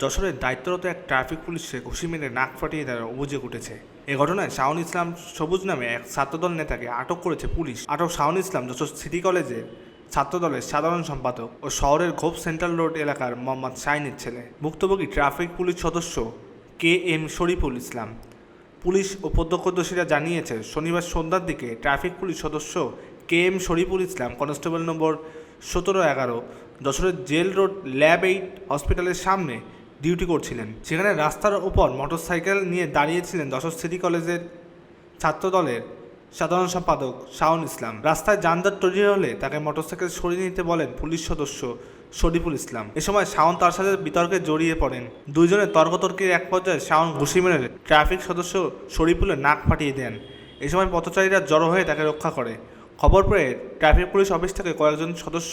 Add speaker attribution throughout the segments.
Speaker 1: যশোরের দায়িত্বরত এক ট্রাফিক পুলিশকে ঘুষি মেরে নাক ফাটিয়ে দেওয়ার অভিযোগ উঠেছে। এ ঘটনায় শাওন ইসলাম সবুজ নামে এক ছাত্রদল নেতাকে আটক করেছে পুলিশ। আটক শাওন ইসলাম যশোর সিটি কলেজের ছাত্রদলের সাধারণ সম্পাদক ও শহরের ঘোপ সেন্ট্রাল রোড এলাকার মোহাম্মদ শাইনের ছেলে। ভুক্তভোগী ট্রাফিক পুলিশ সদস্য K M Shariful Islam. Police ও প্রত্যক্ষদর্শীরা জানিয়েছে, শনিবার সন্ধ্যার দিকে ট্রাফিক পুলিশ সদস্য K M Shariful Islam, constable number সতেরো এগারো, যশোরের জেল রোড ল্যাব এইট হসপিটালের সামনে ডিউটি করছিলেন। সেখানে রাস্তার উপর মোটরসাইকেল নিয়ে দাঁড়িয়েছিলেন যশোর সিটি কলেজের ছাত্রদলের সাধারণ সম্পাদক শাওন ইসলাম। রাস্তায় যানজট তৈরি হলে তাকে মোটরসাইকেল সরিয়ে নিতে বলেন পুলিশ সদস্য শরীফুল ইসলাম। এ সময় শাওন তার সাথে বিতর্কে জড়িয়ে পড়েন। দুইজনের তর্কতর্কির এক পর্যায়ে শাওন ঘুষি মেরে ট্রাফিক সদস্য শরীফুলের নাক ফাটিয়ে দেন। এ সময় পথচারীরা জড়ো হয়ে তাকে রক্ষা করে। খবর পেয়ে ট্রাফিক পুলিশ অফিস থেকে কয়েকজন সদস্য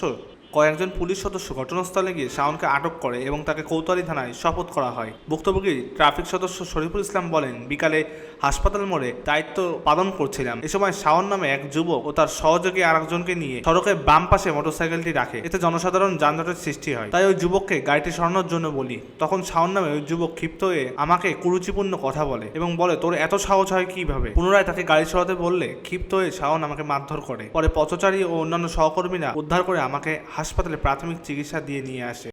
Speaker 1: কয়েকজন পুলিশ সদস্য ঘটনাস্থলে গিয়ে শাওনকে আটক করে এবং তাকে কৌতালি থানায় শপথ করা হয়। ভুক্তভোগী ট্রাফিক সদস্য শরীফুল ইসলাম বলেন, বিকালে হাসপাতাল মোড়ে দায়িত্ব পালন করছিলাম। এ সময় শাওন নামে এক যুবক ও তার সহযোগী আরেকজনকে নিয়ে সড়কের বাম পাশে মোটরসাইকেলটি রাখে। এতে জনসাধারণ যানজটের সৃষ্টি হয়। তাই ওই যুবককে গাড়িটি সরানোর জন্য বলি। তখন শাওন নামে ওই যুবক ক্ষিপ্ত হয়ে আমাকে কুরুচিপূর্ণ কথা বলে এবং বলে, তোর এত সাহস হয় কীভাবে? পুনরায় তাকে গাড়ি সরাতে বললে ক্ষিপ্ত হয়ে শাওন আমাকে মারধর করে। পরে পথচারী ও অন্যান্য সহকর্মীরা উদ্ধার করে আমাকে হাসপাতালে প্রাথমিক চিকিৎসা দিয়ে নিয়ে আসে।